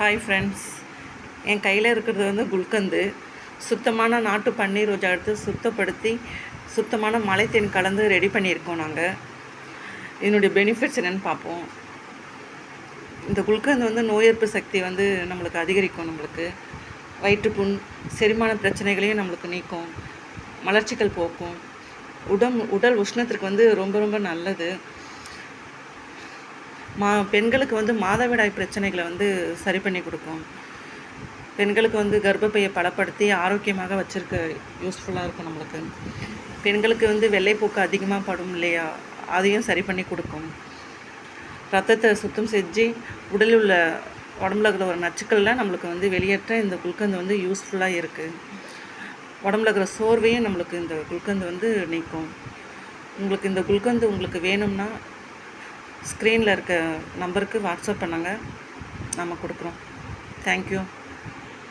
Hi friends என் கையில் இருக்கிறது வந்து குல்கந்து. சுத்தமான நாட்டு பன்னீர் ரோஜா எடுத்து சுத்தப்படுத்தி சுத்தமான மலைத்தேன் கலந்து ரெடி பண்ணியிருக்கோம் நாங்கள் இதனுடைய பெனிஃபிட்ஸ் என்னென்னு பார்ப்போம். இந்த குல்கந்து வந்து நோய் எதிர்ப்பு சக்தி வந்து நம்மளுக்கு அதிகரிக்கும் நம்மளுக்கு. வயிற்றுப்புண் செரிமான பிரச்சனைகளையும் நம்மளுக்கு நீக்கும். மலர்ச்சிகள் போக்கும். உடம் உடல் உஷ்ணத்திற்கு வந்து ரொம்ப ரொம்ப நல்லது. மா பெண்களுக்கு வந்து மாதவிடாய் பிரச்சனைகளை வந்து சரி பண்ணி கொடுக்கும். பெண்களுக்கு வந்து கர்ப்பப்பையை பலப்படுத்தி ஆரோக்கியமாக வச்சுருக்க யூஸ்ஃபுல்லாக இருக்கும் நம்மளுக்கு. பெண்களுக்கு வந்து வெள்ளைப்போக்கு அதிகமாக படும் இல்லையா? அதையும் சரி பண்ணி கொடுக்கும். ரத்தத்தை சுத்தம் செஞ்சு உடலில் உள்ள உடம்புல இருக்கிற ஒரு நச்சுக்கள்லாம் நம்மளுக்கு வந்து வெளியேற்ற இந்த குல்கந்து வந்து யூஸ்ஃபுல்லாக இருக்குது உடம்புல இருக்கிற சோர்வையும் நம்மளுக்கு இந்த குல்கந்து வந்து நீக்கும். உங்களுக்கு இந்த குல்கந்து உங்களுக்கு வேணும்னா ஸ்க்ரீனில் இருக்க நம்பருக்கு வாட்ஸ்அப் பண்ணுங்கள் நம்ம கொடுக்குறோம். தேங்க்யூ